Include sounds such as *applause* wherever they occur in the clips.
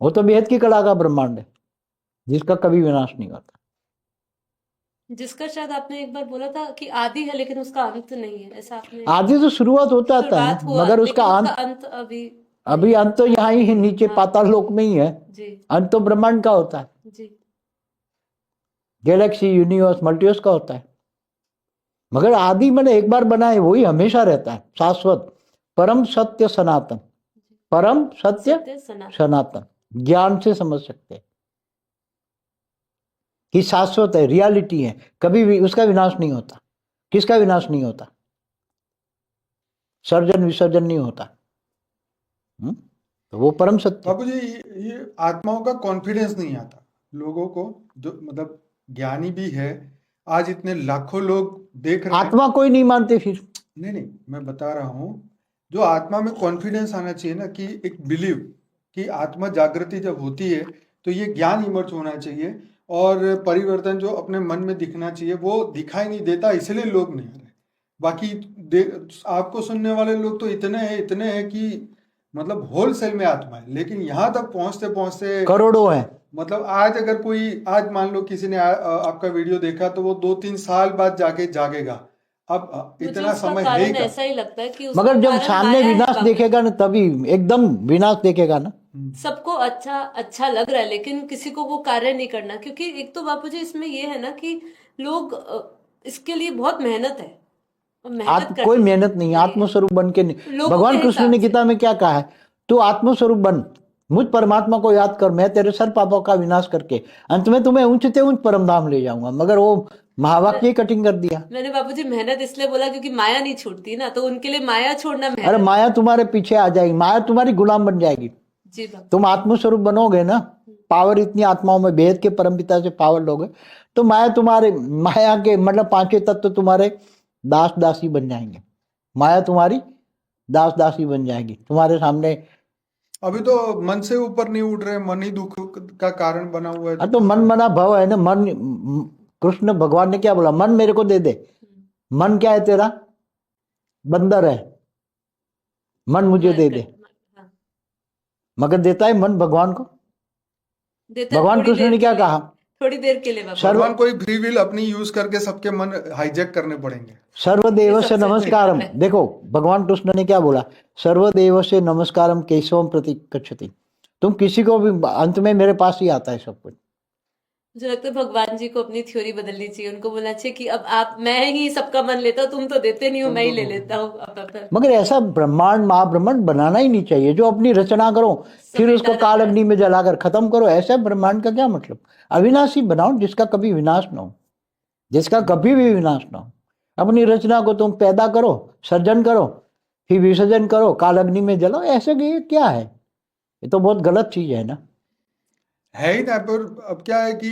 वो तो बेहद की कला का ब्रह्मांड है जिसका कभी विनाश नहीं होता। जिसका शायद आपने एक बार बोला था कि आदि है लेकिन उसका अंत नहीं है ऐसा आपने आदि तो शुरुआत होता आता है मगर उसका अंत अंत अभी अभी अंत तो यहाँ ही है नीचे हाँ। पाताल लोक में ही है। अंत तो ब्रह्मांड का होता है। गैलेक्सी यूनिवर्स मल्टीवर्स का होता है। मगर आदि मैंने एक बार बना है वही हमेशा रहता है शाश्वत। परम सत्य सनातन। परम सत्य सत्य सनातन। सनातन। ज्ञान से समझ सकते हैं। कि शाश्वत है रियलिटी है कभी भी उसका विनाश नहीं होता। किसका विनाश नहीं होता? सर्जन विसर्जन नहीं होता। हम्म? तो वो परम सत्य बाबू जी ये, ये आत्माओं का कॉन्फिडेंस नहीं आता। लोगों को जो मतलब ज्ञानी भी है आज इतने लाखों लोग देख रहे आत्मा कोई नहीं मानते फिर। नहीं नहीं मैं बता रहा हूँ जो आत्मा में कॉन्फिडेंस आना चाहिए ना कि एक बिलीव कि आत्मा जागृति जब होती है तो ये ज्ञान इमर्ज होना चाहिए और परिवर्तन जो अपने मन में दिखना चाहिए वो दिखाई नहीं देता इसलिए लोग नहीं आ रहे बाकी आपको सुनने वाले लोग तो इतने हैं इतने हैं कि मतलब होलसेल में आत्मा है लेकिन यहाँ तक पहुँचते पहुँचते करोड़ों है। मतलब आज अगर कोई आज मान लो किसी ने आ, आ, आपका वीडियो देखा तो वो दो तीन साल बाद जाके जागेगा। अब इतना समय है ऐसा ही लगता है कि मगर जब सामने विनाश देखेगा ना तभी एकदम विनाश देखेगा ना। सबको अच्छा अच्छा लग रहा है लेकिन किसी को वो कार्य नहीं करना। क्योंकि एक तो बापू जी इसमें ये है ना कि लोग इसके लिए बहुत मेहनत है। मेहनत कोई मेहनत नहीं। आत्मस्वरूप बन के नहीं। भगवान कृष्ण ने गीता में क्या कहा है? तू आत्मस्वरूप बन। मुझ परमात्मा को याद कर मैं तेरे सर पापों का विनाश करके अंत में तुम्हें ऊंचते ऊंच परम धाम ले जाऊँगा। मगर वो महावाक्य कटिंग कर दिया। मैंने बापूजी मेहनत इसलिए बोला क्योंकि माया नहीं छूटती ना तो उनके लिए माया छोड़ना अरे माया तुम्हारे पीछे आ जाएगी माया तुम्हारी गुलाम बन जाएगी। जी बापू तुम आत्मस्वरूप बनोगे ना? पावर इतनी आत्माओं में भेद के परम पिता से पावर लोगे। तो माया तुम्हारे माया के मतलब पाँचवें तत्व तो तुम्हारे दास दासी बन जाएँगे। माया तुम्हारी दास दासी बन जाएगी। तुम्हारे सामने अभी तो मन से ऊपर नहीं उठ रहे मन ही दुख का कारण बना हुआ है। हाँ तो मन मना भव है ना? मन कृष्ण भगवान ने क्या बोला? मन मेरे को दे दे। मन क्या है तेरा? बंदर है। मन मुझे दे दे। मगर देता है मन भगवान को? देता भगवान कृष्ण ने क्या कहा? थोड़ी देर के लिए भगवान। कोई फ्री विल अपनी यूज़ करके सबके मन हाईजेक करने पड़ेंगे। सर्वदेव से है। देखो भगवान कृष्ण ने क्या बोला? सर्वदेव से नमस्कार केशवम प्रति तुम किसी को भी अंत में मेरे पास ही आता है सब कुछ। मुझे लगता है भगवान जी को अपनी थ्योरी बदलनी चाहिए। उनको बोलना चाहिए कि अब आप मैं ही सबका मन लेता हूँ तुम तो देते नहीं हो मैं ही ले लेता हूँ मगर ऐसा ब्रह्मांड महाब्रह्मांड बनाना ही नहीं चाहिए जो अपनी रचना करो फिर उसको काल अग्नि में जलाकर खत्म करो ऐसा ब्रह्मांड का क्या मतलब? अविनाशी बनाओ जिसका कभी विनाश ना हो। जिसका कभी भी विनाश ना हो। अपनी रचना को तुम पैदा करो सर्जन करो फिर विसर्जन करो काल अग्नि में जलाओ ऐसे क्या है? ये तो बहुत गलत चीज़ है ना। है ही ना पर अब क्या है कि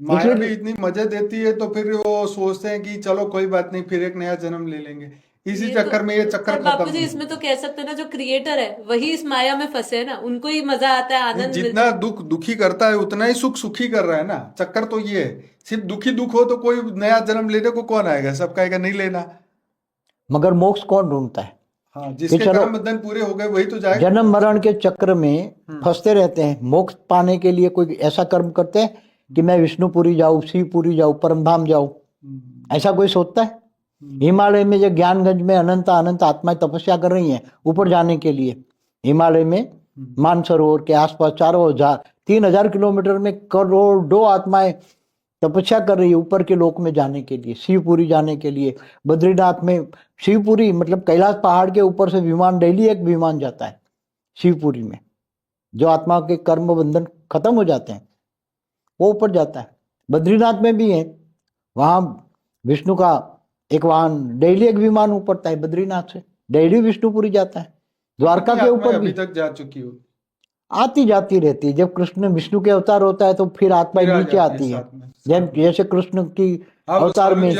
माया इसलिए- भी इतनी मज़े देती है तो फिर वो सोचते हैं कि चलो कोई बात नहीं फिर एक नया जन्म ले लेंगे। इसी ये तो- चक्कर में ये चक्कर पर बापू खत्म जी नहीं इसमें तो कह सकते हैं ना जो क्रिएटर है वही इस माया में फंसे है ना उनको ही मज़ा आता है आनंद जितना मिलता है। दुख दुखी करता है उतना ही सुख सुखी कर रहा है ना। चक्कर तो ये है सिर्फ़ दुखी दुख हो तो कोई नया जन्म लेने को कौन आएगा? सब कहेगा नहीं लेना। मगर मोक्ष कौन ढूंढता है? हाँ जिसके चलो- कर्म बंधन पूरे हो गए वही तो जाएगा। जन्म मरण के चक्र में फंसते रहते हैं। मोक्ष पाने के लिए कोई ऐसा कर्म करते हैं कि मैं विष्णुपुरी जाऊँ शिवपुरी जाऊँ परमधाम जाऊँ। हम्म, ऐसा कोई सोचता है? हिमालय में जो ज्ञानगंज में अनंत अनंत आत्माएँ तपस्या कर रही हैं ऊपर जाने के लिए। हिमालय में मानसरोवर के आसपास चारों हज़ार तीन हज़ार किलोमीटर में करोड़ों आत्माएँ तपस्या कर रही है ऊपर के लोक में जाने के लिए शिवपुरी जाने के लिए। बद्रीनाथ में शिवपुरी मतलब कैलाश पहाड़ के ऊपर से विमान डेली एक विमान जाता है शिवपुरी में जो आत्मा के कर्म बंधन खत्म हो जाते हैं वो ऊपर जाता है। बद्रीनाथ में भी है वहाँ विष्णु का एक वाहन डेली एक विमान ऊपरता है बद्रीनाथ से डेली विष्णुपुरी जाता है द्वारका के ऊपर भी। अभी तक जा चुकी हो। आती जाती रहती है। जब कृष्ण विष्णु के अवतार होता है तो फिर आत्मा नीचे आती है। जब जैसे कृष्ण की अवतार में।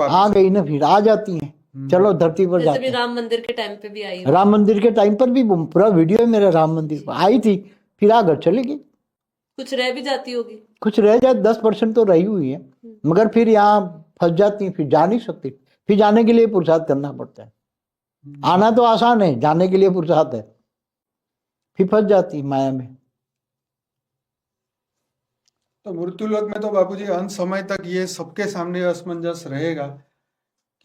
आ गई ना फिर आ जाती हैं। हम्म। चलो धरती पर जैसे जाते राम मंदिर के टाइम पे भी आई राम मंदिर के टाइम पर भी पूरा वीडियो है मेरा राम मंदिर पर। आई थी फिर आ घर चली गई कुछ रह भी जाती होगी। कुछ रह जाए दस परसेंट तो रही हुई है। मगर फिर यहाँ फंस जाती हैं, फिर जा नहीं सकती। फिर जाने के लिए पुरुषार्थ करना पड़ता है। आना तो आसान है जाने के लिए पुरुषार्थ है। फिर फंस जाती माया में। तो मृत्युलोक में तो बापूजी अंत समय तक ये सबके सामने असमंजस रहेगा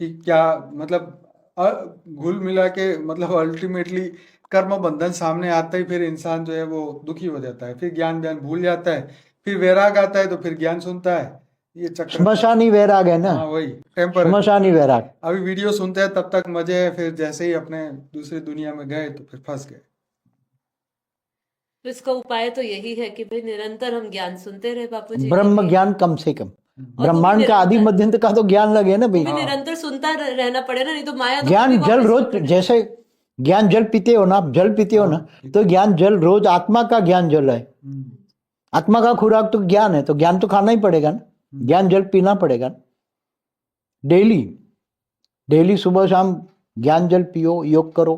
कि क्या मतलब घुल मिला के मतलब अल्टीमेटली कर्म बंधन सामने आते ही फिर इंसान जो है वो दुखी हो जाता है फिर ज्ञान ज्ञान भूल जाता है फिर वैराग आता है तो फिर ज्ञान सुनता है। ये चक्र स्मशानी वैराग है ना? हाँ वही टेम्पर स्मशानी वैराग। अभी वीडियो सुनते हैं तब तक मज़े है फिर जैसे ही अपने दूसरी दुनिया में गए तो फिर फंस गए। तो इसका उपाय तो यही है कि भाई निरंतर हम ज्ञान सुनते रहे बापू जी। ब्रह्म ज्ञान कम से कम। ब्रह्मांड का आदि मध्यंत का तो ज्ञान लगे ना भाई। निरंतर सुनता रहना पड़े ना नहीं तो माया तो ज्ञान जल रोज जैसे ज्ञान जल पीते हो ना आप जल पीते हो ना तो ज्ञान जल रोज आत्मा का ज्ञान जल है। हम्म, आत्मा का खुराक तो ज्ञान है तो ज्ञान तो खाना ही पड़ेगा ना। ज्ञान जल पीना पड़ेगा ना। डेली डेली सुबह शाम ज्ञान जल पियो योग करो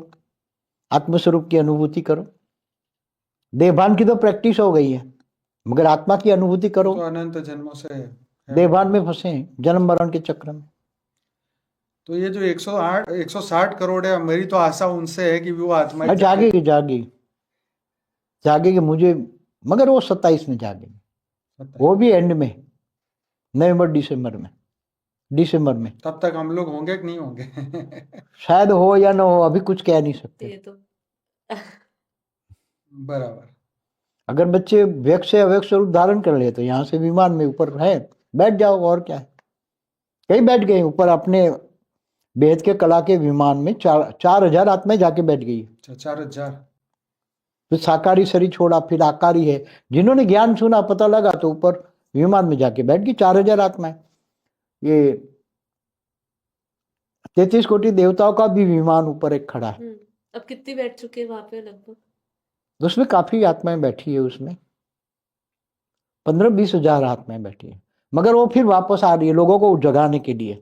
आत्मस्वरूप की अनुभूति करो। देहभान की तो प्रैक्टिस हो गई है मगर आत्मा की अनुभूति करो। तो अनंत जन्मों से है। देहभान में फंसे हैं जन्म मरण के चक्र में। तो ये जो 108 160 करोड़ है मेरी तो आशा उनसे है कि वो आत्मा अरे जागेगी जागेगी। जागेगी मुझे मगर वो सत्ताईस में जागेगी। वो भी एंड में नवंबर दिसंबर में दिसंबर में। तब तक हम लोग होंगे कि नहीं होंगे? शायद हो या ना हो अभी कुछ कह नहीं सकते। ये तो *laughs* बराबर। अगर बच्चे व्यक्त से अव्यक्त स्वरूप धारण कर ले तो यहाँ से विमान में ऊपर है बैठ जाओ और क्या है? कहीं बैठ गए ऊपर अपने बेहद के कला के विमान में चार चार हज़ार आत्माएँ जाके बैठ गई। अच्छा चार हज़ार। फिर साकारी शरीर छोड़ा फिर आकारी है जिन्होंने ज्ञान सुना पता लगा तो ऊपर विमान में जाके बैठ गई चार हज़ार आत्माएँ ये तैतीस कोटि देवताओं का भी विमान ऊपर एक खड़ा है। हम्म, अब कितनी बैठ चुके हैं वहाँ पे लगभग? तो उसमें काफ़ी आत्माएँ बैठी है उसमें। पंद्रह बीस हज़ार आत्माएँ बैठी है। मगर वो फिर वापस आ रही है लोगों को जगाने के लिए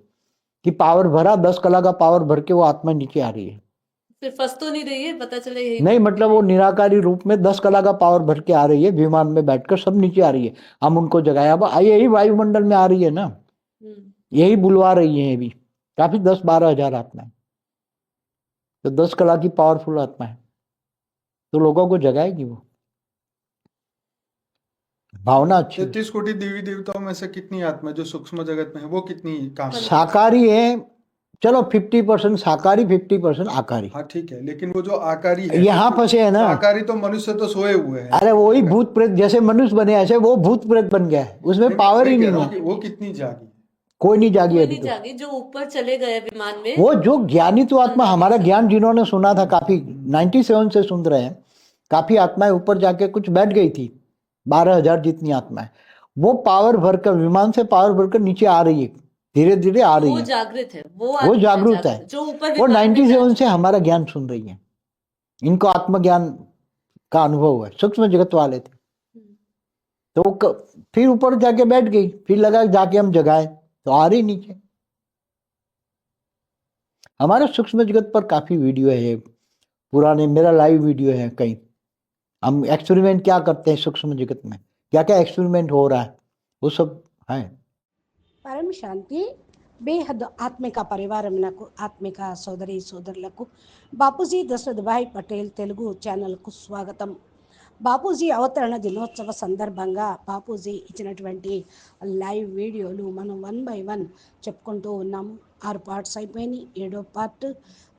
कि पावर भरा दस कला का पावर भर के वो आत्मा नीचे आ रही है। फिर फंस तो नहीं रही है? पता चले यही नहीं मतलब वो निराकारी रूप में दस कला का पावर भर के आ रही है विमान में बैठकर सब नीचे आ रही है। हम उनको जगाया अब यही वायुमंडल में आ रही है ना? हम्म, यही बुलवा रही है अभी। काफ़ी दस बारह हज़ार आत्माएँ। तो दस कला की पावरफुल आत्मा है तो लोगों को जगाएगी वो? भावना अच्छी तैतीस कोटि देवी देवताओं में से कितनी आत्मा जो सूक्ष्म जगत में है वो कितनी काम है? है चलो फिफ्टी परसेंट शाकाहारी फिफ्टी परसेंट आकारी हाँ ठीक है लेकिन वो जो आकारी है यहाँ फंसे है ना। आकारी तो मनुष्य तो सोए हुए हैं। अरे वही भूत प्रेत जैसे मनुष्य बने ऐसे वो भूत प्रेत बन गया है उसमें पावर ही नहीं है। वो कितनी जागी। कोई नहीं जागी कोई अभी नहीं तो। जागी जो ऊपर चले गए विमान में। वो जो ज्ञानी तो आत्मा हमारा ज्ञान जिन्होंने सुना था काफ़ी 97 से सुन रहे हैं काफ़ी आत्माएँ ऊपर जाके कुछ बैठ गई थी बारह हज़ार जितनी आत्माएँ। वो पावर भरकर विमान से पावर भरकर नीचे आ रही है धीरे धीरे आ रही वो है। जागृत है वो वो है। जो ऊपर वो में 97 से हमारा ज्ञान सुन रही है। इनको आत्मज्ञान का अनुभव है सूक्ष्म जगत वाले थे। हम्म, तो फिर ऊपर जाके बैठ गई फिर लगा जाके हम जगाए। तो आ रही नीचे हमारे सूक्ष्म जगत पर काफी वीडियो है ये पुराने मेरा लाइव वीडियो है कहीं हम एक्सपेरिमेंट क्या करते हैं सूक्ष्म जगत में क्या क्या एक्सपेरिमेंट हो रहा है वो सब है పరమ శాంతి బేహద్ ఆత్మిక పరివారమునకు ఆత్మిక సోదరి సోదరులకు బాపూజీ దశరథభాయ్ పటేల్ తెలుగు ఛానల్కు స్వాగతం బాపూజీ అవతరణ దినోత్సవ సందర్భంగా బాపూజీ ఇచ్చినటువంటి లైవ్ వీడియోలు మనం వన్ బై వన్ చెప్పుకుంటూ ఉన్నాము. ఆరు పార్ట్స్ అయిపోయినాయి. ఏడో పార్ట్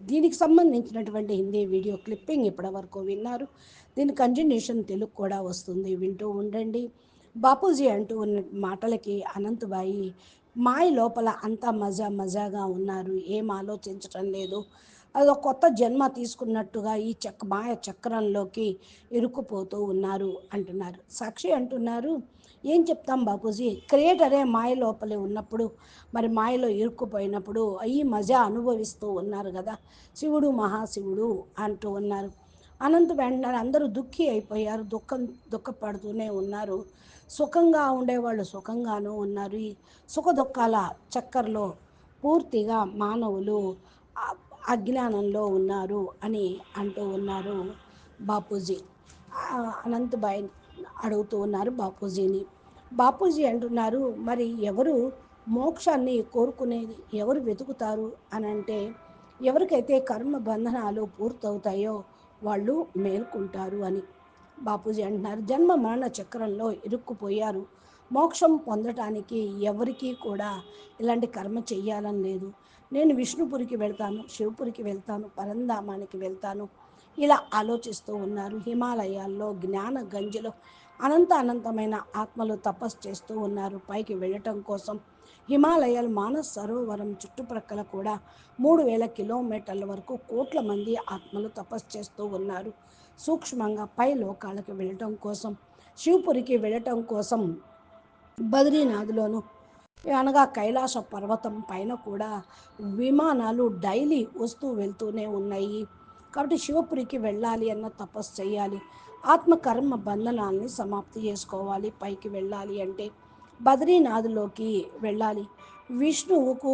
దీనికి సంబంధించినటువంటి హిందీ వీడియో క్లిప్పింగ్ ఇప్పటివరకు విన్నారు. దీని కంటిన్యూషన్ తెలుగు కూడా వస్తుంది. వింటూ ఉండండి. బాపూజీ అంటూ ఉన్న మాటలకి అనంతబాయి మాయ లోపల అంతా మజా మజాగా ఉన్నారు. ఏం ఆలోచించటం లేదు. అదొక కొత్త జన్మ తీసుకున్నట్టుగా ఈ చక్ మాయ చక్రంలోకి ఇరుక్కుపోతూ ఉన్నారు అంటున్నారు. సాక్షి అంటున్నారు ఏం చెప్తాం బాపూజీ? క్రియేటరే మాయ లోపలే ఉన్నప్పుడు మరి మాయలో ఇరుక్కుపోయినప్పుడు ఈ మజా అనుభవిస్తూ ఉన్నారు కదా శివుడు మహాశివుడు అంటూ ఉన్నారు. అనంత వెంటనే అందరూ దుఃఖి అయిపోయారు దుఃఖం దుఃఖపడుతూనే ఉన్నారు. సుఖంగా ఉండేవాళ్ళు సుఖంగానూ ఉన్నారు. ఈ సుఖ దుఃఖాల చక్కర్లో పూర్తిగా మానవులు అజ్ఞానంలో ఉన్నారు అని అంటూ ఉన్నారు బాపూజీ. ఆ, అనంతబాయ్ అడుగుతూ ఉన్నారు బాపూజీని. బాపూజీ అంటున్నారు మరి ఎవరు మోక్షాన్ని కోరుకునేది? ఎవరు వెతుకుతారు? అని అంటే ఎవరికైతే కర్మ బంధనాలు పూర్తవుతాయో వాళ్ళు మేల్కుంటారు అని బాపూజీ అంటున్నారు. జన్మ మరణ చక్రంలో ఇరుక్కుపోయారు. మోక్షం పొందటానికి ఎవరికీ కూడా ఇలాంటి కర్మ చెయ్యాలని లేదు. నేను విష్ణుపురికి వెళ్తాను శివపురికి వెళ్తాను పరంధామానికి వెళ్తాను. ఇలా ఆలోచిస్తూ ఉన్నారు. హిమాలయాల్లో జ్ఞాన గంజిలో అనంత అనంతమైన ఆత్మలు తపస్సు చేస్తూ ఉన్నారు. పైకి వెళ్ళటం కోసం హిమాలయాలు మానస్ సరోవరం చుట్టుప్రక్కల కూడా మూడు వేల కిలోమీటర్ల వరకు కోట్ల మంది ఆత్మలు తపస్సు చేస్తూ ఉన్నారు. సూక్ష్మంగా పై లోకాలకు వెళ్ళటం కోసం శివపురికి వెళ్ళటం కోసం బద్రీనాథ్లోను. అనగా కైలాస పర్వతం పైన కూడా విమానాలు డైలీ వస్తూ వెళ్తూనే ఉన్నాయి. కాబట్టి శివపురికి వెళ్ళాలి అన్న తపస్సు చేయాలి. ఆత్మకర్మ బంధనాల్ని సమాప్తి చేసుకోవాలి. పైకి వెళ్ళాలి అంటే బద్రీనాథ్లోకి వెళ్ళాలి. విష్ణువుకు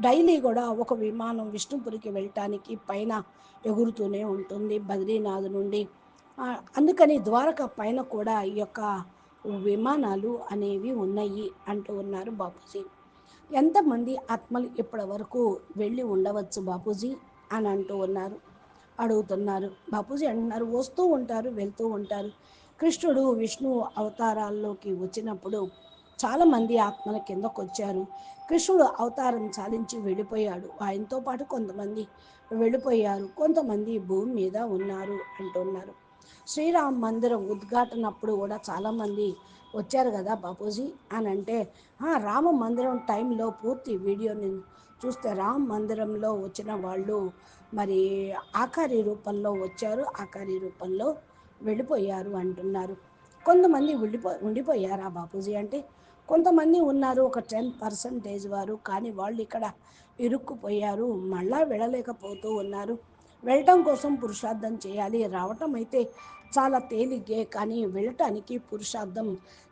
డైలీ కూడా ఒక విమానం విష్ణుపురికి వెళ్ళటానికి పైన ఎగురుతూనే ఉంటుంది బద్రీనాథ్ నుండి. అందుకని ద్వారక పైన కూడా ఈ యొక్క విమానాలు అనేవి ఉన్నాయి అంటూ ఉన్నారు బాపూజీ. ఎంతమంది ఆత్మలు ఇప్పటి వరకు వెళ్ళి ఉండవచ్చు బాపూజీ అని అంటూ ఉన్నారు అడుగుతున్నారు. బాపూజీ అంటున్నారు వస్తూ ఉంటారు వెళ్తూ ఉంటారు. కృష్ణుడు విష్ణు అవతారాల్లోకి వచ్చినప్పుడు చాలామంది ఆత్మల కిందకు వచ్చారు. కృష్ణుడు అవతారం చాలించి వెళ్ళిపోయాడు. ఆయనతో పాటు కొంతమంది వెళ్ళిపోయారు. కొంతమంది భూమి మీద ఉన్నారు అంటున్నారు శ్రీరామ్ మందిరం ఉద్ఘాటనప్పుడు కూడా చాలామంది వచ్చారు కదా బాపూజీ అని అంటే "ఆ, రామ మందిరం టైంలో పూర్తి వీడియోని చూస్తే రామ మందిరంలో వచ్చిన వాళ్ళు మరి ఆకారి రూపంలో వచ్చారు ఆకారి రూపంలో వెళ్ళిపోయారు అంటున్నారు. కొంతమంది ఉండిపో ఉండిపోయారా బాపూజీ అంటే? కొంతమంది ఉన్నారు ఒక టెన్ పర్సంటేజ్ వారు కానీ వాళ్ళు ఇక్కడ ఇరుక్కుపోయారు మళ్ళా వెళ్ళలేకపోతూ ఉన్నారు. వెళ్ళటం కోసం పురుషార్థం చేయాలి. రావటం అయితే చాలా తేలిగ్గే కానీ వెళ్ళటానికి పురుషార్థం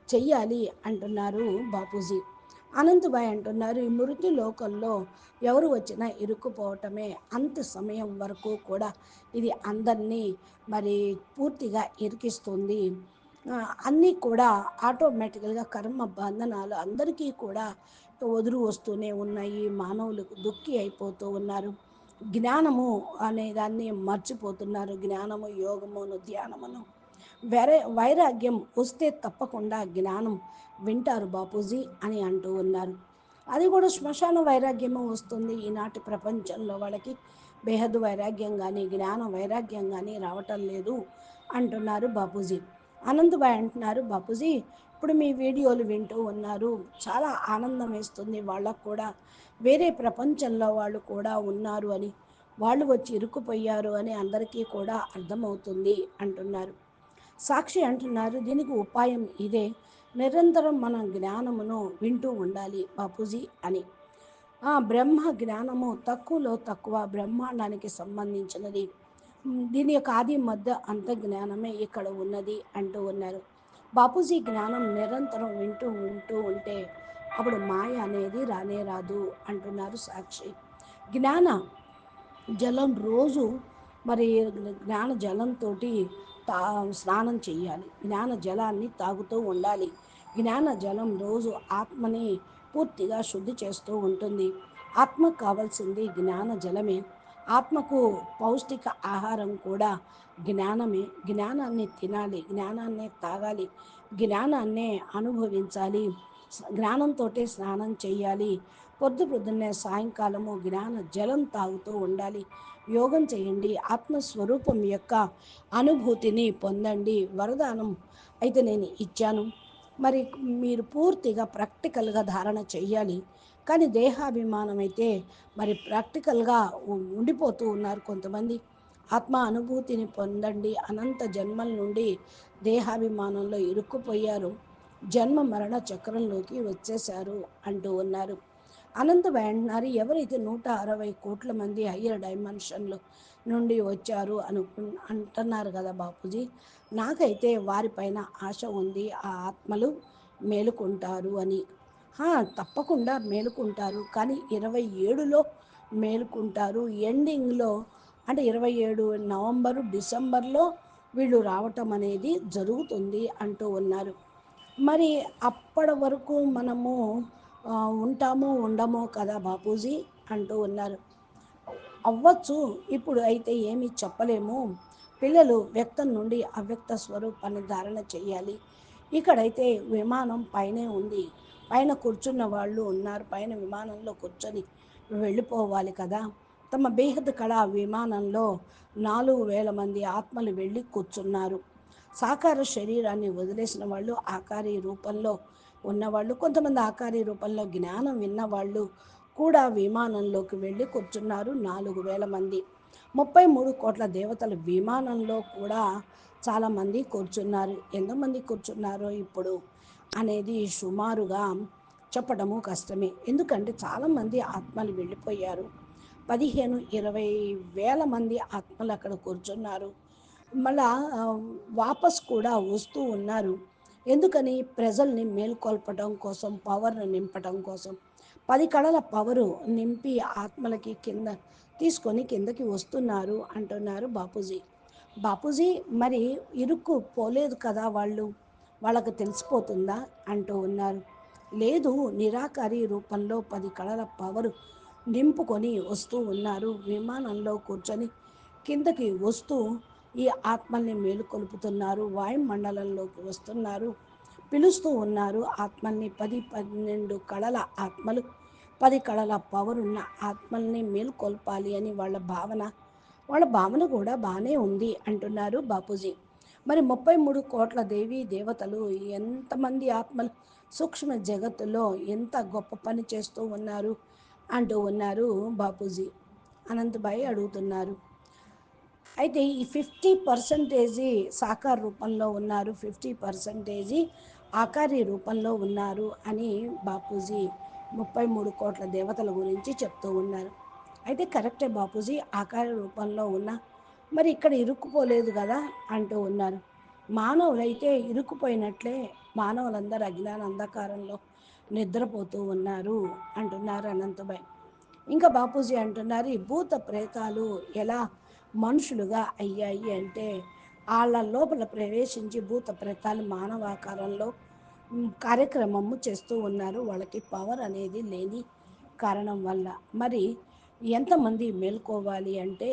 చెయ్యాలి అంటున్నారు బాపూజీ. అనంతబాయ్ అంటున్నారు ఈ మృతి లోకంలో ఎవరు వచ్చినా ఇరుక్కుపోవటమే. అంత సమయం వరకు కూడా ఇది అందరినీ మరి పూర్తిగా ఇరికిస్తుంది. అన్నీ కూడా ఆటోమేటికల్గా కర్మ బంధనాలు అందరికీ కూడా వదులు వస్తూనే ఉన్నాయి. మానవులకు దుఃఖి అయిపోతూ ఉన్నారు. జ్ఞానము అనే దాన్ని మర్చిపోతున్నారు. జ్ఞానము యోగమును ధ్యానమును. వేరే వైరాగ్యం వస్తే తప్పకుండా జ్ఞానం వింటారు బాపూజీ అని అంటూ ఉన్నారు. అది కూడా శ్మశాన వైరాగ్యము వస్తుంది. ఈనాటి ప్రపంచంలో వాళ్ళకి బేహద్దు వైరాగ్యం కానీ జ్ఞాన వైరాగ్యం కానీ రావటం లేదు అంటున్నారు బాపూజీ. అనంతబాయ్ అంటున్నారు బాపూజీ ఇప్పుడు మీ వీడియోలు వింటూ ఉన్నారు. చాలా ఆనందం వేస్తుంది. వాళ్ళకు కూడా వేరే ప్రపంచంలో వాళ్ళు కూడా ఉన్నారు అని వాళ్ళు వచ్చి ఇరుక్కుపోయారు అని అందరికీ కూడా అర్థమవుతుంది అంటున్నారు. సాక్షి అంటున్నారు దీనికి ఉపాయం ఇదే. నిరంతరం మనం జ్ఞానమును వింటూ ఉండాలి బాపూజీ అని. ఆ బ్రహ్మ జ్ఞానము తక్కువలో తక్కువ బ్రహ్మాండానికి సంబంధించినది. దీని యొక్క ఆది మధ్య అంత జ్ఞానమే ఇక్కడ ఉన్నది అంటూ ఉన్నారు. బాపూజీ జ్ఞానం నిరంతరం వింటూ ఉంటూ ఉంటే అప్పుడు మాయ అనేది రానే రాదు అంటున్నారు సాక్షి. జ్ఞాన జలం రోజు మరి జ్ఞాన జలంతో తా స్నానం చేయాలి. జ్ఞాన జలాన్ని తాగుతూ ఉండాలి. జ్ఞాన జలం రోజు ఆత్మని పూర్తిగా శుద్ధి చేస్తూ ఉంటుంది. ఆత్మకు కావాల్సింది జ్ఞాన జలమే. ఆత్మకు పౌష్టిక ఆహారం కూడా జ్ఞానమే. జ్ఞానాన్ని తినాలి జ్ఞానాన్నే తాగాలి జ్ఞానాన్నే అనుభవించాలి జ్ఞానంతో స్నానం చేయాలి. పొద్దు పొద్దున్నే సాయంకాలము జ్ఞాన జలం తాగుతూ ఉండాలి. యోగం చేయండి ఆత్మస్వరూపం యొక్క అనుభూతిని పొందండి. వరదానం అయితే నేను ఇచ్చాను. మరి మీరు పూర్తిగా ప్రాక్టికల్గా ధారణ చెయ్యాలి కానీ దేహాభిమానం అయితే మరి ప్రాక్టికల్గా ఉండిపోతూ ఉన్నారు కొంతమంది. ఆత్మ అనుభూతిని పొందండి. అనంత జన్మల నుండి దేహాభిమానంలో ఇరుక్కుపోయారు. జన్మ మరణ చక్రంలోకి వచ్చేశారు అంటూ ఉన్నారు. అనంత అంటున్నారు ఎవరైతే నూట అరవై కోట్ల మంది హయ్యర్ డైమెన్షన్లు నుండి వచ్చారు అను అంటున్నారు కదా బాపూజీ. నాకైతే వారిపైన ఆశ ఉంది. ఆ ఆత్మలు మేలుకుంటారు అని. తప్పకుండా మేలుకుంటారు. కానీ ఇరవై ఏడులో మేలుకుంటారు. ఎండింగ్లో అంటే ఇరవై ఏడు నవంబరు డిసెంబర్లో వీళ్ళు రావటం అనేది జరుగుతుంది అంటూ ఉన్నారు. మరి అప్పటి వరకు మనము ఉంటామో ఉండమో కదా బాపూజీ అంటూ ఉన్నారు. అవ్వచ్చు. ఇప్పుడు అయితే ఏమీ చెప్పలేము. పిల్లలు వ్యక్తం నుండి అవ్యక్త స్వరూపాన్ని ధారణ చేయాలి. ఇక్కడైతే విమానం పైనే ఉంది. పైన కూర్చున్న వాళ్ళు ఉన్నారు. పైన విమానంలో కూర్చొని వెళ్ళిపోవాలి కదా. తమ బేహద్ కళ విమానంలో నాలుగు వేల మంది ఆత్మలు వెళ్ళి కూర్చున్నారు. సాకార శరీరాన్ని వదిలేసిన వాళ్ళు ఆకారి రూపంలో ఉన్నవాళ్ళు కొంతమంది ఆకారి రూపంలో జ్ఞానం విన్నవాళ్ళు కూడా విమానంలోకి వెళ్ళి కూర్చున్నారు. నాలుగు వేల మంది. ముప్పై మూడు కోట్ల దేవతల విమానంలో కూడా చాలామంది కూర్చున్నారు. ఎంతమంది కూర్చున్నారో ఇప్పుడు అనేది సుమారుగా చెప్పడము కష్టమే. ఎందుకంటే చాలామంది ఆత్మలు వెళ్ళిపోయారు. పదిహేను ఇరవై వేల మంది ఆత్మలు అక్కడ కూర్చున్నారు. మళ్ళా వాపస్ కూడా వస్తూ ఉన్నారు. ఎందుకని? ప్రజల్ని మేల్కొల్పడం కోసం పవర్ను నింపడం కోసం. పది కళల పవరు నింపి ఆత్మలకి కింద తీసుకొని కిందకి వస్తున్నారు అంటున్నారు బాపూజీ. బాపూజీ మరి ఇరుక్కు పోలేదు కదా వాళ్ళు? వాళ్ళకు తెలిసిపోతుందా అంటూ ఉన్నారు. లేదు నిరాకారి రూపంలో పది కళల పవరు నింపుకొని వస్తూ ఉన్నారు. విమానంలో కూర్చొని కిందకి వస్తూ ఈ ఆత్మల్ని మేలుకొల్పుతున్నారు. వాయుమండలంలోకి వస్తున్నారు. పిలుస్తూ ఉన్నారు. ఆత్మల్ని పది పన్నెండు కళల ఆత్మలు పది కళల పవరున్న ఆత్మల్ని మేలుకొల్పాలి అని వాళ్ళ భావన. వాళ్ళ భావన కూడా బాగానే ఉంది అంటున్నారు బాపూజీ. మరి ముప్పై మూడు కోట్ల దేవీ దేవతలు ఎంతమంది ఆత్మలు సూక్ష్మ జగత్తులో ఎంత గొప్ప పని చేస్తూ ఉన్నారు అంటూ ఉన్నారు బాపూజీ. అనంతబాయి అడుగుతున్నారు. అయితే ఈ ఫిఫ్టీ పర్సంటేజీ సాకార రూపంలో ఉన్నారు ఫిఫ్టీ పర్సంటేజీ ఆకారి రూపంలో ఉన్నారు అని బాపూజీ ముప్పై మూడు కోట్ల దేవతల గురించి చెప్తూ ఉన్నారు. అయితే కరెక్టే బాపూజీ ఆకార రూపంలో ఉన్న మరి ఇక్కడ ఇరుక్కుపోలేదు కదా అంటూ ఉన్నారు. మానవులైతే ఇరుక్కుపోయినట్లే మానవులందరూ అజ్ఞాన అంధకారంలో నిద్రపోతూ ఉన్నారు అంటున్నారు అనంతబాయ్. ఇంకా బాపూజీ అంటున్నారు ఈ భూత ప్రేతాలు ఎలా మనుషులుగా అయ్యాయి అంటే వాళ్ళ లోపల ప్రవేశించి భూత ప్రేతాలు మానవాకారంలో కార్యక్రమము చేస్తూ ఉన్నారు. వాళ్ళకి పవర్ అనేది లేని కారణం వల్ల. మరి ఎంతమంది మేల్కోవాలి అంటే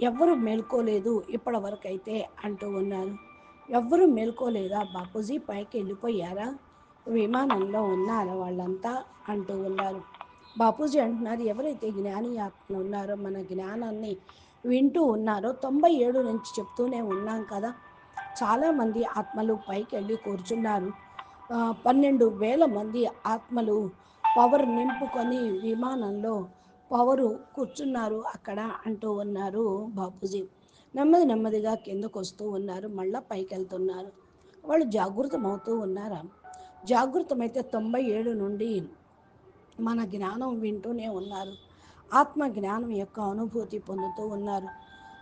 ఎవ్వరు మేల్కోలేదు ఇప్పటి వరకు అయితే అంటూ ఉన్నారు. ఎవ్వరు మేల్కోలేదా బాపూజీ? పైకి వెళ్ళిపోయారా? విమానంలో ఉన్నారా వాళ్ళంతా? అంటూ ఉన్నారు. బాపూజీ అంటున్నారు ఎవరైతే జ్ఞాని ఆత్మలు ఉన్నారో మన జ్ఞానాన్ని వింటూ ఉన్నారో తొంభై ఏడు నుంచి చెప్తూనే ఉన్నాం కదా. చాలామంది ఆత్మలు పైకి వెళ్ళి కూర్చున్నారు. పన్నెండు వేల మంది ఆత్మలు పవర్ నింపుకొని విమానంలో పవరు కూర్చున్నారు అక్కడ అంటూ ఉన్నారు బాపూజీ. నెమ్మది నెమ్మదిగా కిందకు వస్తూ ఉన్నారు మళ్ళా పైకి వెళ్తున్నారు వాళ్ళు జాగృతమవుతూ ఉన్నారా? జాగృతమైతే తొంభై ఏడు నుండి మన జ్ఞానం వింటూనే ఉన్నారు. ఆత్మ జ్ఞానం యొక్క అనుభూతి పొందుతూ ఉన్నారు.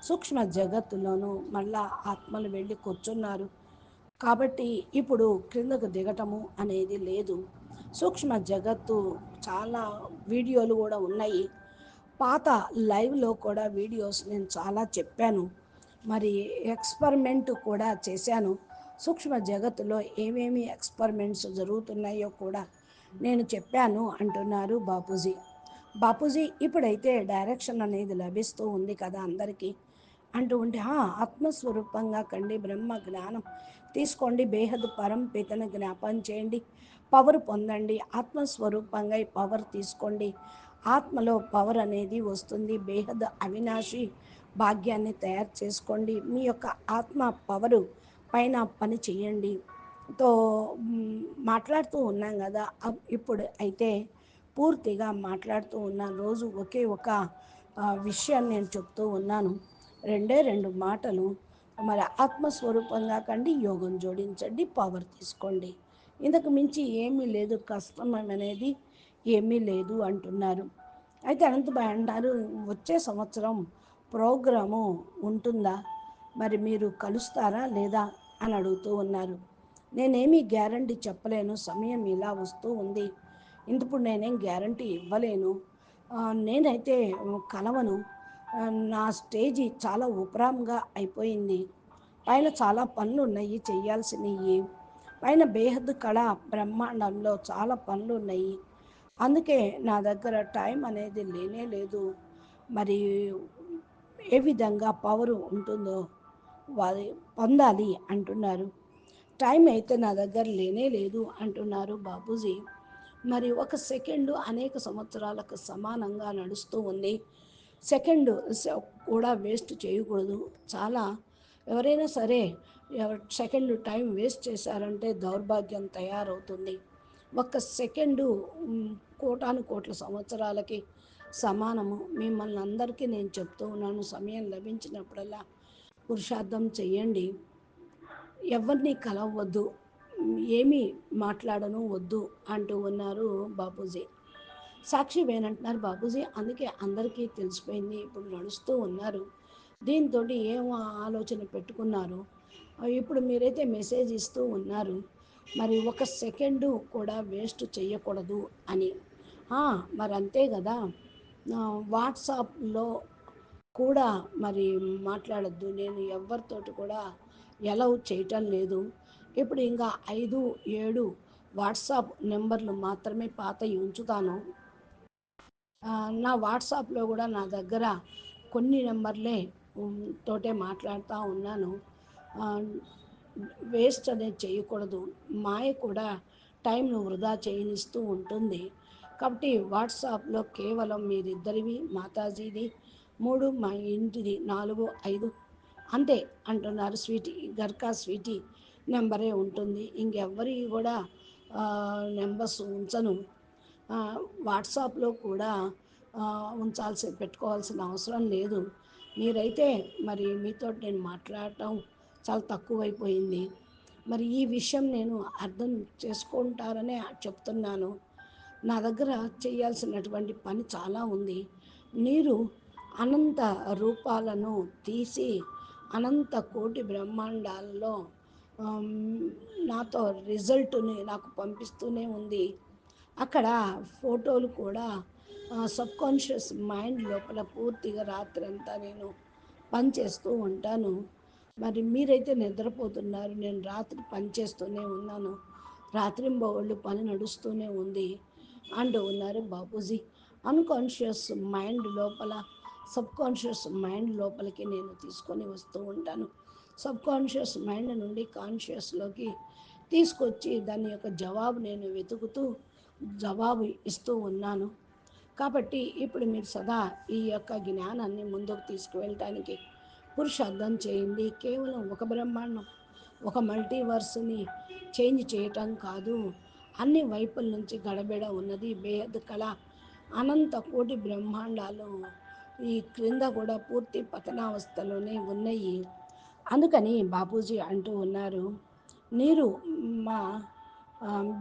సూక్ష్మ జగత్తులోనూ మళ్ళా ఆత్మలు వెళ్ళి కూర్చున్నారు. కాబట్టి ఇప్పుడు క్రిందకు దిగటము అనేది లేదు. సూక్ష్మ జగత్తు చాలా వీడియోలు కూడా ఉన్నాయి. పాత లైవ్లో కూడా వీడియోస్ నేను చాలా చెప్పాను. మరి ఎక్స్పెరిమెంట్ కూడా చేశాను. సూక్ష్మ జగత్తులో ఏమేమి ఎక్స్పెరిమెంట్స్ జరుగుతున్నాయో కూడా నేను చెప్పాను అంటున్నారు బాపూజీ. బాపూజీ ఇప్పుడైతే డైరెక్షన్ అనేది లభిస్తూ ఉంది కదా అందరికీ. అంటూ ఉంటే ఆ ఆత్మస్వరూపంగా కండి బ్రహ్మ జ్ఞానం. తీసుకోండి బేహద్ పరంపితను జ్ఞాపం చేయండి. పవర్ పొందండి. ఆత్మస్వరూపంగా ఈ పవర్ తీసుకోండి. ఆత్మలో పవర్ అనేది వస్తుంది. బేహద్ అవినాశి భాగ్యాన్ని తయారు చేసుకోండి. మీ యొక్క ఆత్మ పవరు పైన పని చేయండి. తో మాట్లాడుతూ ఉన్నాం కదా. అప్- ఇప్పుడు అయితే పూర్తిగా మాట్లాడుతూ ఉన్నాను రోజు ఒకే ఒక విషయాన్ని నేను చెప్తూ ఉన్నాను. రెండే రెండు మాటలు. మరి ఆత్మస్వరూపంగా కండి యోగం జోడించండి పవర్ తీసుకోండి. ఇంతకు మించి ఏమీ లేదు కష్టం అనేది ఏమీ లేదు అంటున్నారు. అయితే అనంతబాయ్ అంటారు వచ్చే సంవత్సరం ప్రోగ్రాము ఉంటుందా? మరి మీరు కలుస్తారా లేదా? అని అడుగుతూ ఉన్నారు. నేనేమీ గ్యారంటీ చెప్పలేను సమయం ఇలా వస్తూ ఉంది. ఇంతప్పుడు నేనేం గ్యారంటీ ఇవ్వలేను. నేనైతే కలవను. నా స్టేజీ చాలా ఉపరాంగా అయిపోయింది. పైన చాలా పనులు ఉన్నాయి చేయాల్సినవి. పైన బేహద్ కళ బ్రహ్మాండంలో చాలా పనులు ఉన్నాయి అందుకే నా దగ్గర టైం అనేది లేనే లేదు. మరి ఏ విధంగా పవర్ ఉంటుందో వారి పొందాలి అంటున్నారు. టైం అయితే నా దగ్గర లేనే లేదు అంటున్నారు బాబూజీ. మరి ఒక సెకండ్ అనేక సంవత్సరాలకు సమానంగా నడుస్తూ ఉంది. సెకండ్ కూడా వేస్ట్ చేయకూడదు. చాలా ఎవరైనా సరే సెకండ్ టైం వేస్ట్ చేశారంటే దౌర్భాగ్యం తయారవుతుంది. ఒక్క సెకండు కోటాను కోట్ల సంవత్సరాలకి సమానము. మిమ్మల్ని అందరికీ నేను చెప్తూ ఉన్నాను సమయం లభించినప్పుడల్లా పురుషార్థం చేయండి ఎవరిని కలవద్దు ఏమీ మాట్లాడను వద్దు అంటూ ఉన్నారు బాపూజీ. సాక్షి వేనంటున్నారు బాబుజీ. అందుకే అందరికీ తెలిసిపోయింది ఇప్పుడు నడుస్తూ ఉన్నారు. దీంతో ఏం ఆలోచన పెట్టుకున్నారు? ఇప్పుడు మీరైతే మెసేజ్ ఇస్తూ ఉన్నారు మరి ఒక సెకండు కూడా వేస్ట్ చేయకూడదు అని. మరి అంతే కదా? వాట్సాప్లో కూడా మరి మాట్లాడద్దు నేను ఎవరితోటి కూడా ఎలవ్ చేయటం లేదు. ఇప్పుడు ఇంకా ఐదు ఏడు వాట్సాప్ నెంబర్లు మాత్రమే పాత ఉంచుతాను. నా వాట్సాప్లో కూడా నా దగ్గర కొన్ని నెంబర్లే తోటే మాట్లాడుతూ ఉన్నాను. వేస్ట్ అనేది చేయకూడదు. మాయ కూడా టైంను వృధా చేయనిస్తూ ఉంటుంది. కాబట్టి వాట్సాప్లో కేవలం మీరిద్దరివి మాతాజీది మూడు మా ఇంటిది నాలుగు ఐదు అంతే అంటున్నారు స్వీటీ గర్కా స్వీటీ నెంబరే ఉంటుంది. ఇంకెవ్వరి కూడా నెంబర్స్ ఉంచను. వాట్సాప్లో కూడా ఉంచాల్సి పెట్టుకోవాల్సిన అవసరం లేదు. మీరైతే మరి మీతో నేను మాట్లాడటం చాలా తక్కువైపోయింది. మరి ఈ విషయం నేను అర్థం చేసుకుంటారనే చెప్తున్నాను. నా దగ్గర చేయాల్సినటువంటి పని చాలా ఉంది. మీరు అనంత రూపాలను తీసి అనంత కోటి బ్రహ్మాండాల్లో నాతో రిజల్ట్ని నాకు పంపిస్తూనే ఉంది. అక్కడ ఫోటోలు కూడా సబ్ కాన్షియస్ మైండ్ లోపల పూర్తిగా రాత్రంతా నేను పనిచేస్తూ ఉంటాను. మరి మీరైతే నిద్రపోతున్నారు నేను రాత్రి పని చేస్తూనే ఉన్నాను. రాత్రింబవళ్ళు పని నడుస్తూనే ఉంది అంటూ ఉన్నారు బాపూజీ. అన్కాన్షియస్ మైండ్ లోపల సబ్ కాన్షియస్ మైండ్ లోపలికి నేను తీసుకొని వస్తూ ఉంటాను. సబ్ కాన్షియస్ మైండ్ నుండి కాన్షియస్లోకి తీసుకొచ్చి దాని యొక్క జవాబు నేను వెతుకుతూ జవాబు ఇస్తూ ఉన్నాను. కాబట్టి ఇప్పుడు మీరు సదా ఈ యొక్క జ్ఞానాన్ని ముందుకు తీసుకువెళ్ళటానికి పురుషార్థం చేయండి. కేవలం ఒక బ్రహ్మాండం ఒక మల్టీవర్స్ని చేంజ్ చేయటం కాదు. అన్ని వైపుల నుంచి గడబిడ ఉన్నది. బేహద్ కళ అనంత కోటి బ్రహ్మాండాలు ఈ క్రింద కూడా పూర్తి పతనావస్థలోనే ఉన్నాయి. అందుకని బాపూజీ అంటూ ఉన్నారు నీరు మా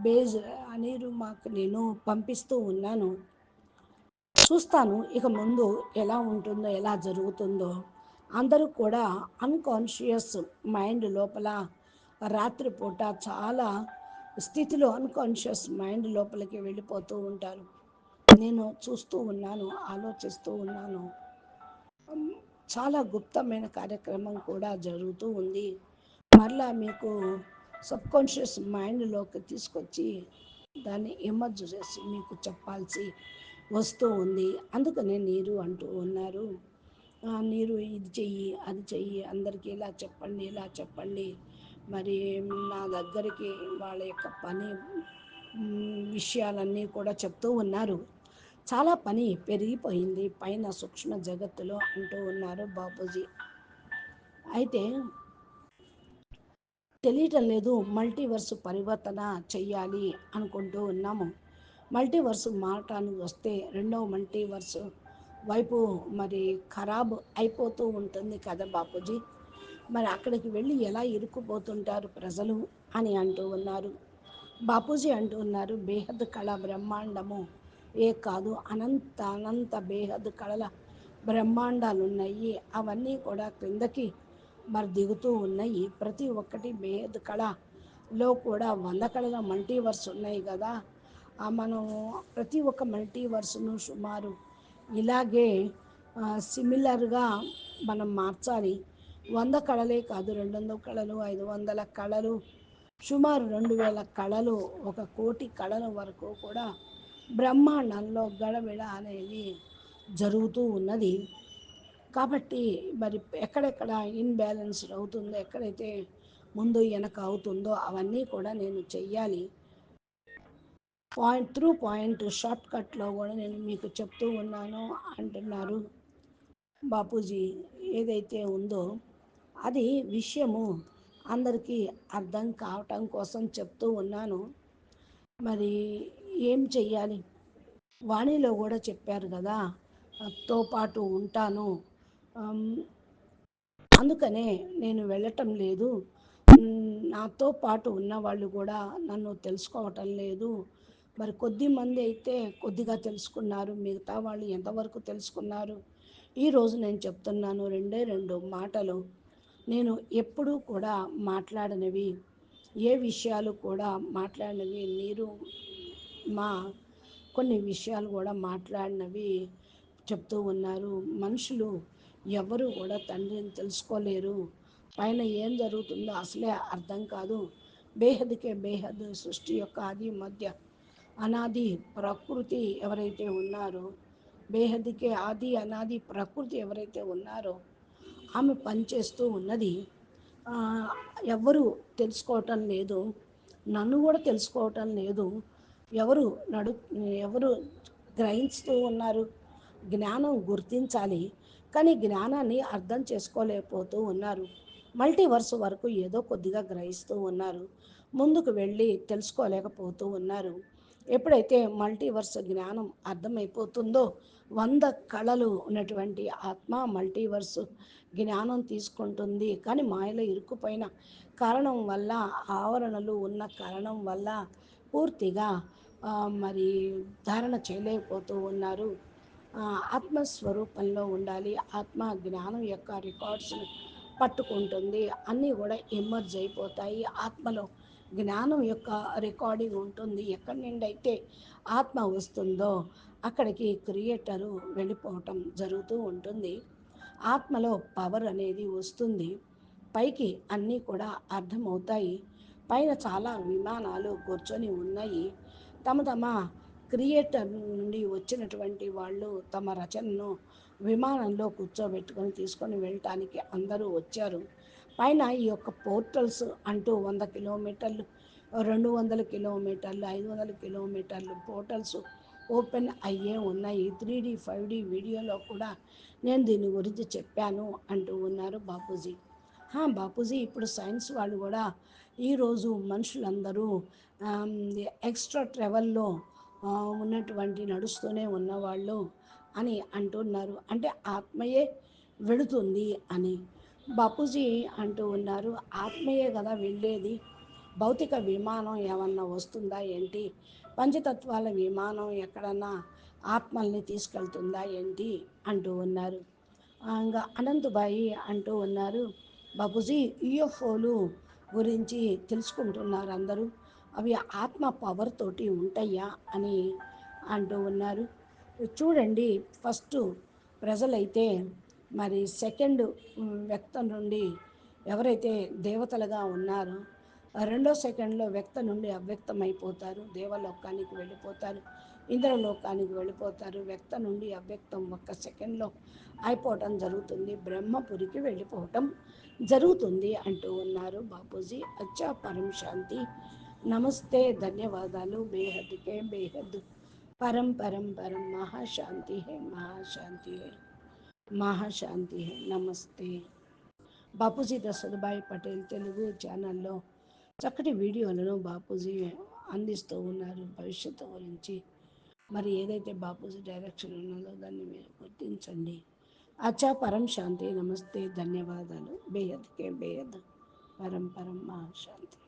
బేజ్ అనేది మాకు నేను పంపిస్తూ ఉన్నాను. చూస్తాను ఇక ముందు ఎలా ఉంటుందో ఎలా జరుగుతుందో. అందరూ కూడా అన్కాన్షియస్ మైండ్ లోపల రాత్రిపూట చాలా స్థితిలో అన్కాన్షియస్ మైండ్ లోపలికి వెళ్ళిపోతూ ఉంటారు. నేను చూస్తూ ఉన్నాను ఆలోచిస్తూ ఉన్నాను. చాలా గుప్తమైన కార్యక్రమం కూడా జరుగుతూ ఉంది. మరలా మీకు సబ్ కాన్షియస్ మైండ్లోకి తీసుకొచ్చి దాన్ని ఎమర్జ్ చేసి మీకు చెప్పాల్సి వస్తూ ఉంది. అందుకనే నీరు అంటూ ఉన్నారు. నీరు ఇది చెయ్యి అది చెయ్యి అందరికీ ఇలా చెప్పండి ఇలా చెప్పండి. మరి నా దగ్గరికి వాళ్ళ యొక్క పని విషయాలన్నీ కూడా చెప్తూ ఉన్నారు. చాలా పని పెరిగిపోయింది. పైన సూక్ష్మ జగత్తులో అంటూ ఉన్నారు బాపూజీ. అయితే తెలియటం లేదు. మల్టీవర్స్ పరివర్తన చెయ్యాలి అనుకుంటూ ఉన్నాము. మల్టీవర్స్ మారటానికి వస్తే రెండవ మల్టీవర్స్ వైపు మరి ఖరాబ్ అయిపోతూ ఉంటుంది కదా బాపూజీ. మరి అక్కడికి వెళ్ళి ఎలా ఇరుక్కుపోతుంటారు ప్రజలు అని అంటూ ఉన్నారు. బాపూజీ అంటూ ఉన్నారు బేహద్ కళ బ్రహ్మాండము ఏ కాదు. అనంత అనంత బేహద్ కళల బ్రహ్మాండాలు ఉన్నాయి అవన్నీ కూడా క్రిందకి మరి దిగుతూ ఉన్నాయి. ప్రతి ఒక్కటి మేధ కళలో కూడా వంద కళల మల్టీవర్స్ ఉన్నాయి కదా. ఆ మనం ప్రతి ఒక్క మల్టీవర్స్ను సుమారు ఇలాగే సిమిలర్గా మనం మార్చాలి. వంద కళలే కాదు రెండు వందల కళలు ఐదు వందల కళలు సుమారు రెండు వేల కళలు ఒక కోటి కళల వరకు కూడా బ్రహ్మాండంలో గడబిడ అనేది జరుగుతూ ఉన్నది. కాబట్టి మరి ఎక్కడెక్కడ ఇన్బ్యాలెన్స్డ్ అవుతుందో ఎక్కడైతే ముందు వెనక అవుతుందో అవన్నీ కూడా నేను చెయ్యాలి. పాయింట్ త్రూ పాయింట్ షార్ట్ కట్లో కూడా నేను మీకు చెప్తూ ఉన్నాను అంటున్నారు బాపూజీ. ఏదైతే ఉందో అది విషయము అందరికీ అర్థం కావటం కోసం చెప్తూ ఉన్నాను. మరి ఏం చెయ్యాలి? వాణిలో కూడా చెప్పారు కదా తో పాటు ఉంటాను. అందుకనే నేను వెళ్ళటం లేదు. నాతో పాటు ఉన్న వాళ్ళు కూడా నన్ను తెలుసుకోవటం లేదు. మరి కొద్ది మంది అయితే కొద్దిగా తెలుసుకున్నారు. మిగతా వాళ్ళు ఎంతవరకు తెలుసుకున్నారు? ఈరోజు నేను చెప్తున్నాను రెండే రెండు మాటలు. నేను ఎప్పుడూ కూడా మాట్లాడనివి ఏ విషయాలు కూడా మాట్లాడినవి మీరు మా కొన్ని విషయాలు కూడా మాట్లాడినవి చెప్తూ ఉన్నారు. మనుషులు ఎవరు కూడా తండ్రిని తెలుసుకోలేరు. పైన ఏం జరుగుతుందో అసలే అర్థం కాదు. బేహద్కే బేహద్ సృష్టి యొక్క ఆది మధ్య అనాది ప్రకృతి ఎవరైతే ఉన్నారో బేహద్కే ఆది అనాది ప్రకృతి ఎవరైతే ఉన్నారో ఆమె పనిచేస్తూ ఉన్నది. ఎవరు తెలుసుకోవటం లేదు. నన్ను కూడా తెలుసుకోవటం లేదు. ఎవరు నడు ఎవరు గ్రహిస్తూ ఉన్నారు? జ్ఞానం గుర్తించాలి. కానీ జ్ఞానాన్ని అర్థం చేసుకోలేకపోతూ ఉన్నారు. మల్టీవర్స్ వరకు ఏదో కొద్దిగా గ్రహిస్తూ ఉన్నారు. ముందుకు వెళ్ళి తెలుసుకోలేకపోతూ ఉన్నారు. ఎప్పుడైతే మల్టీవర్స్ జ్ఞానం అర్థమైపోతుందో వంద కళలు ఉన్నటువంటి ఆత్మ మల్టీవర్స్ జ్ఞానం తీసుకుంటుంది. కానీ మాయలో ఇరుక్కుపోయిన కారణం వల్ల ఆవరణలు ఉన్న కారణం వల్ల పూర్తిగా మరి ధారణ చేయలేకపోతూ ఉన్నారు. ఆత్మస్వరూపంలో ఉండాలి. ఆత్మ జ్ఞానం యొక్క రికార్డ్స్ని పట్టుకుంటుంది. అన్నీ కూడా ఎమర్జ్ అయిపోతాయి. ఆత్మలో జ్ఞానం యొక్క రికార్డింగ్ ఉంటుంది. ఎక్కడి నుండి అయితే ఆత్మ వస్తుందో అక్కడికి క్రియేటరు వెళ్ళిపోవటం జరుగుతూ ఉంటుంది. ఆత్మలో పవర్ అనేది వస్తుంది. పైకి అన్నీ కూడా అర్థమవుతాయి. పైన చాలా విమానాలు కూర్చొని ఉన్నాయి. తమ తమ క్రియేటర్ నుండి వచ్చినటువంటి వాళ్ళు తమ రచనను విమానంలో కూర్చోబెట్టుకొని తీసుకొని వెళ్ళటానికి అందరూ వచ్చారు. పైన ఈ యొక్క పోర్టల్స్ అంటూ వంద కిలోమీటర్లు రెండు వందల కిలోమీటర్లు ఐదు వందల కిలోమీటర్లు పోర్టల్స్ ఓపెన్ అయ్యే ఉన్నాయి. త్రీ డి ఫైవ్ డి వీడియోలో కూడా నేను దీని గురించి చెప్పాను అంటూ ఉన్నారు బాపూజీ. బాపూజీ ఇప్పుడు సైన్స్ వాళ్ళు కూడా ఈరోజు మనుషులందరూ ఎక్స్ట్రా ట్రావెల్లో ఉన్నటువంటి నడుస్తూనే ఉన్నవాళ్ళు అని అంటున్నారు. అంటే ఆత్మయే వెళుతుంది అని. బాపూజీ అంటూ ఉన్నారు ఆత్మయే కదా వెళ్ళేది? భౌతిక విమానం ఏమన్నా వస్తుందా ఏంటి? పంచతత్వాల విమానం ఎక్కడన్నా ఆత్మల్ని తీసుకెళ్తుందా ఏంటి? అంటూ ఉన్నారు. ఇంకా అనంతబాయి అంటూ ఉన్నారు బాబుజీ యుఎఫ్ఓలు గురించి తెలుసుకుంటున్నారు అందరూ. అవి ఆత్మ పవర్ తోటి ఉంటాయా అని అంటూ ఉన్నారు. చూడండి ఫస్ట్ ప్రజలైతే మరి సెకండ్ వ్యక్తం నుండి ఎవరైతే దేవతలుగా ఉన్నారో రెండో సెకండ్లో వ్యక్త నుండి అవ్యక్తం అయిపోతారు దేవలోకానికి వెళ్ళిపోతారు ఇంద్రలోకానికి వెళ్ళిపోతారు. వ్యక్త నుండి అవ్యక్తం ఒక్క సెకండ్లో అయిపోవటం జరుగుతుంది. బ్రహ్మపురికి వెళ్ళిపోవటం జరుగుతుంది అంటూ ఉన్నారు బాపూజీ. అచ్చా పరం శాంతి నమస్తే ధన్యవాదాలు. బేహద్కే బేహద్ పరం పరం పరం. మహాశాంతి హే మహాశాంతి హే. మహాశాంతి హే నమస్తే. బాపూజీ దశరథభాయ్ పటేల్ తెలుగు ఛానల్లో చక్కటి వీడియోలను బాపూజీ అందిస్తూ ఉన్నారు భవిష్యత్తు గురించి. మరి ఏదైతే బాపూజీ డైరెక్షన్ ఉన్నదో దాన్ని మీరు గుర్తించండి. అచ్చా పరం శాంతి నమస్తే ధన్యవాదాలు. బేయద్కే బేయద్ పరం పరం మహాశాంతి మహాశాంతి.